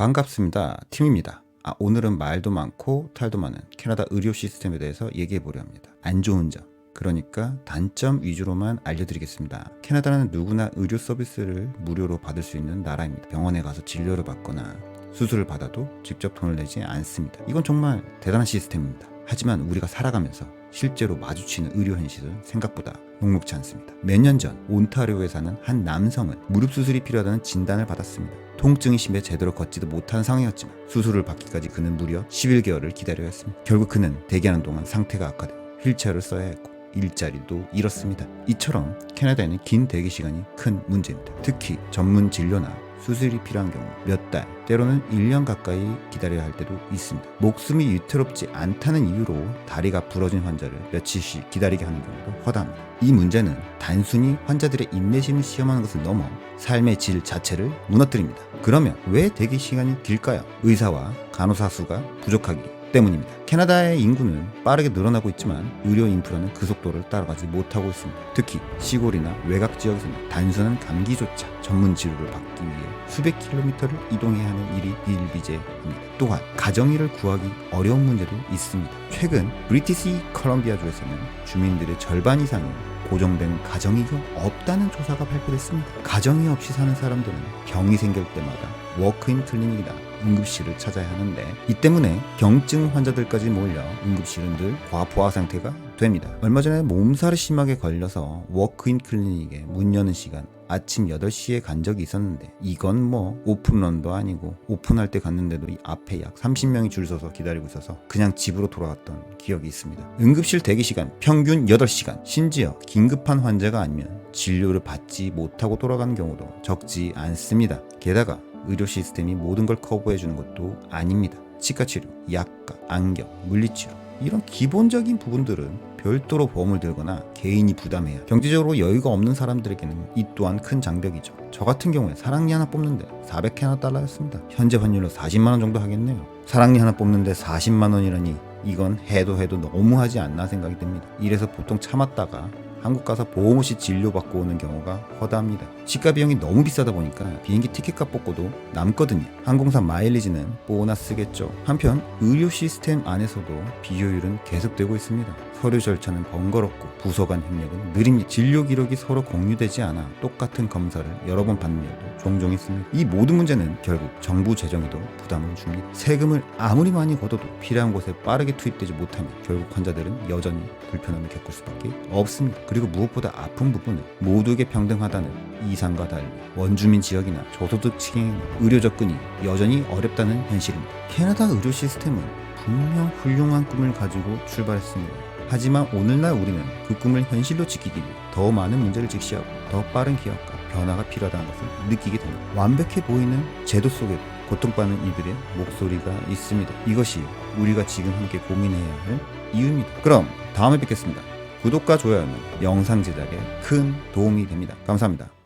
반갑습니다. 팀입니다. 아, 오늘은 말도 많고 탈도 많은 캐나다 의료 시스템에 대해서 얘기해 보려 합니다. 안 좋은 점, 그러니까 단점 위주로만 알려드리겠습니다. 캐나다는 누구나 의료 서비스를 무료로 받을 수 있는 나라입니다. 병원에 가서 진료를 받거나 수술을 받아도 직접 돈을 내지 않습니다. 이건 정말 대단한 시스템입니다. 하지만 우리가 살아가면서 실제로 마주치는 의료 현실은 생각보다 녹록지 않습니다. 몇 년 전 온타리오에 사는 한 남성은 무릎 수술이 필요하다는 진단을 받았습니다. 통증이 심해 제대로 걷지도 못하는 상황이었지만 수술을 받기까지 그는 무려 11개월을 기다려야 했습니다. 결국 그는 대기하는 동안 상태가 악화돼 휠체어를 써야 했고 일자리도 잃었습니다. 이처럼 캐나다에는 긴 대기 시간이 큰 문제입니다. 특히 전문 진료나 수술이 필요한 경우 몇 달, 때로는 1년 가까이 기다려야 할 때도 있습니다. 목숨이 위태롭지 않다는 이유로 다리가 부러진 환자를 며칠씩 기다리게 하는 경우도 허다합니다. 이 문제는 단순히 환자들의 인내심을 시험하는 것을 넘어 삶의 질 자체를 무너뜨립니다. 그러면 왜 대기 시간이 길까요? 의사와 간호사 수가 부족하기 때문입니다. 캐나다의 인구는 빠르게 늘어나고 있지만 의료 인프라는 그 속도를 따라가지 못하고 있습니다. 특히 시골이나 외곽 지역에서는 단순한 감기조차 전문 치료를 받기 위해 수백 킬로미터를 이동해야 하는 일이 일비재합니다. 또한 가정의를 구하기 어려운 문제도 있습니다. 최근 브리티시 컬럼비아주에서는 주민들의 절반 이상이 고정된 가정의가 없다는 조사가 발표됐습니다. 가정의 없이 사는 사람들은 병이 생길 때마다 워크인 클리닉이나 응급실을 찾아야 하는데 이 때문에 경증 환자들까지 몰려 응급실은 늘 과부하 상태가 됩니다. 얼마 전에 몸살이 심하게 걸려서 워크인 클리닉에 문 여는 시간 아침 8시에 간 적이 있었는데 이건 뭐 오픈런도 아니고 오픈할 때 갔는데도 이 앞에 약 30명이 줄 서서 기다리고 있어서 그냥 집으로 돌아갔던 기억이 있습니다. 응급실 대기 시간 평균 8시간 심지어 긴급한 환자가 아니면 진료를 받지 못하고 돌아가는 경우도 적지 않습니다. 게다가 의료 시스템이 모든 걸 커버해 주는 것도 아닙니다. 치과 치료, 약과, 안경, 물리치료 이런 기본적인 부분들은 별도로 보험을 들거나 개인이 부담해야 경제적으로 여유가 없는 사람들에게는 이 또한 큰 장벽이죠. 저 같은 경우에 사랑니 하나 뽑는데 400캐나 달러였습니다. 현재 환율로 40만 원 정도 하겠네요. 사랑니 하나 뽑는데 40만 원이라니 이건 해도 해도 너무하지 않나 생각이 듭니다. 이래서 보통 참았다가 한국 가서 보험 없이 진료받고 오는 경우가 허다합니다. 치과 비용이 너무 비싸다 보니까 비행기 티켓값 뽑고도 남거든요. 항공사 마일리지는 보너스겠죠. 한편 의료 시스템 안에서도 비효율은 계속되고 있습니다. 서류 절차는 번거롭고 부서 간 협력은 느립니다. 진료 기록이 서로 공유되지 않아 똑같은 검사를 여러 번 받는 일도 종종 있습니다. 이 모든 문제는 결국 정부 재정에도 부담을 줍니다. 세금을 아무리 많이 걷어도 필요한 곳에 빠르게 투입되지 못하면 결국 환자들은 여전히 불편함을 겪을 수밖에 없습니다. 그리고 무엇보다 아픈 부분은 모두에게 평등하다는 이상과 달리 원주민 지역이나 저소득 층의 의료 접근이 여전히 어렵다는 현실입니다. 캐나다 의료 시스템은 분명 훌륭한 꿈을 가지고 출발했습니다. 하지만 오늘날 우리는 그 꿈을 현실로 지키기 위해 더 많은 문제를 직시하고 더 빠른 기업과 변화가 필요하다는 것을 느끼게 됩니다. 완벽해 보이는 제도 속에도 고통받는 이들의 목소리가 있습니다. 이것이 우리가 지금 함께 고민해야 할 이유입니다. 그럼 다음에 뵙겠습니다. 구독과 좋아요는 영상 제작에 큰 도움이 됩니다. 감사합니다.